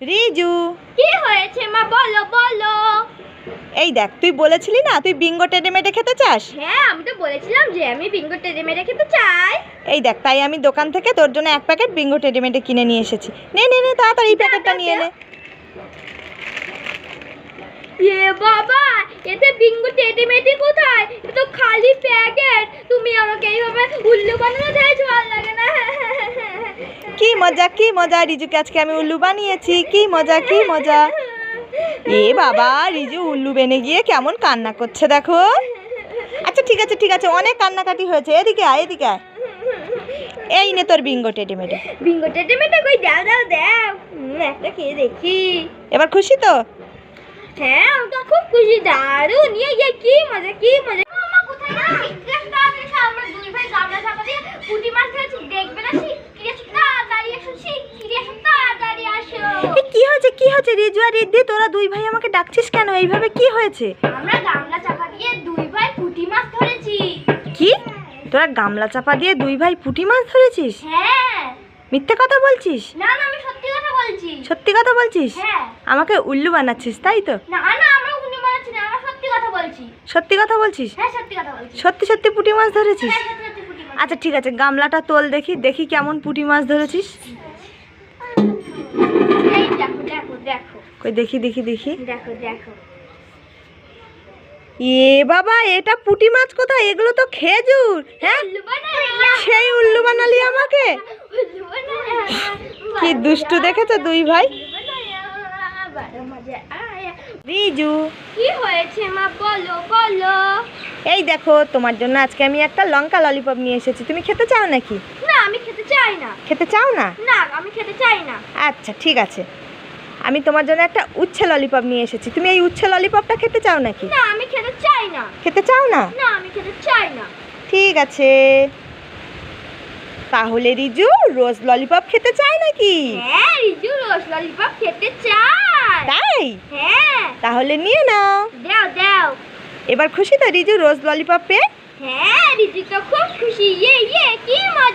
রিজু। কি হয়েছে মা? বলো বলো। এই দেখ তুই বলেছিলি না তুই বিঙ্গো টেডে মেটে খেতে চাস? হ্যাঁ আমি তো বলেছিলাম যে আমি বিঙ্গো টেনে মেরে খেতে চাই। এই দেখ তাই আমি দোকান থেকে তোর জন্য এক প্যাকেট বিঙ্গো টেডে মেটে কিনে নিয়ে এসেছি। নে নে নে তাড়াতাড়ি এই প্যাকেটটা নিয়ে নে। এ বাবা এতে বিঙ্গো টেডি মেডি কোথায়? এ তো খালি প্যাকেট। তুমি আমাকে এইভাবে উল্লু বানানো চাইছো ভালো লাগে না কি মজা কি মজা? রিজুকে আজকে আমি উল্লু বানিয়েছি। কি মজা কি মজা? এ বাবা রিজু উল্লু বেনে গিয়ে কেমন কান্না করছে দেখো। আচ্ছা ঠিক আছে ঠিক আছে অনেক কান্নাকাটি হয়েছে। এদিকে আয় এদিকে আয়। এই নে তোর বিঙ্গো টেডে মেটে বিঙ্গো টেডি মেডি কই? দাও দাও দাও। একটা খেয়ে দেখি। এবার খুশি তো? হ্যাঁ আমি তো খুব খুশি। দারুণ। ইয়ে ইয়ে কি মজা কি মজা মামা কোথায় গেল তাড়াতাড়ি খা আমরা দুই ভাই গামলা চাপা দিয়ে পুঁটি মাছ ধরেছি দেখবে না শিগগিরি এসো তাড়াতাড়ি এসো শিগগিরি এসো তাড়াতাড়ি আসো এ, কি হয়েছে রিজু আর রিদ্ধি তোরা দুই ভাই আমাকে ডাকছিস কেন? এইভাবে কি হয়েছে? আমরা গামলা চাপা দিয়ে দুই ভাই পুঁটি মাছ ধরেছি। কি? তোরা গামলা চাপা দিয়ে দুই ভাই পুঁটি মাছ ধরেছিস? হ্যাঁ। মিথ্যে কথা বলছিস? না না আমি সত্যি কথা বলছি। সত্যি কথা বলছিস? হ্যাঁ। আমাকে উল্লু বানাচ্ছিস তাই তো? না না আমরা উনি বলেছি না আমরা সত্যি কথা বলছি। সত্যি কথা বলছিস? হ্যাঁ সত্যি কথা বলছি। সত্যি সত্যি পুঁটি মাছ ধরেছিস? হ্যাঁ আচ্ছা ঠিক আছে গামলাটা তোল দেখি দেখি কেমন পুঁটি মাছ ধরেছিস এই দেখো। দেখো দেখো কই দেখি দেখি দেখি। দেখো দেখো। এ বাবা এটা পুঁটি মাছ কোথায়? এগুলো তো খেজুর হ্যাঁ। সেই উল্লু বানালি আমাকে। কি দুষ্টু দেখেছ দুই ভাই। রিজু। কি হয়েছে মা? বলো বলো। এই দেখো তোমার জন্য আজকে আমি একটা লঙ্কা ললিপপ নিয়ে এসেছি। তুমি খেতে চাও নাকি? না আমি খেতে চাই না। খেতে চাও না? না আমি খেতে চাই না। আচ্ছা ঠিক আছে। আমি তোমার জন্য একটা উচ্ছে ললিপপ নিয়ে এসেছি। তুমি এই উচ্ছে ললিপপটা খেতে চাও নাকি? না আমি খেতে চাই না। খেতে চাও না? না আমি খেতে চাই না। ঠিক আছে। তাহলে রিজু রোজ ললিপপ খেতে চায় নাকি? হ্যাঁ রিজু রোজ ললিপপ খেতে চাই তাই? হ্যাঁ। তাহলে নিয়ে নাও। দাও দাও। এবার খুশি তো রিজু রোজ ললিপপ পেয়ে? হ্যাঁ রিজু তো খুব খুশি। ইয়ে ইয়ে কি মজা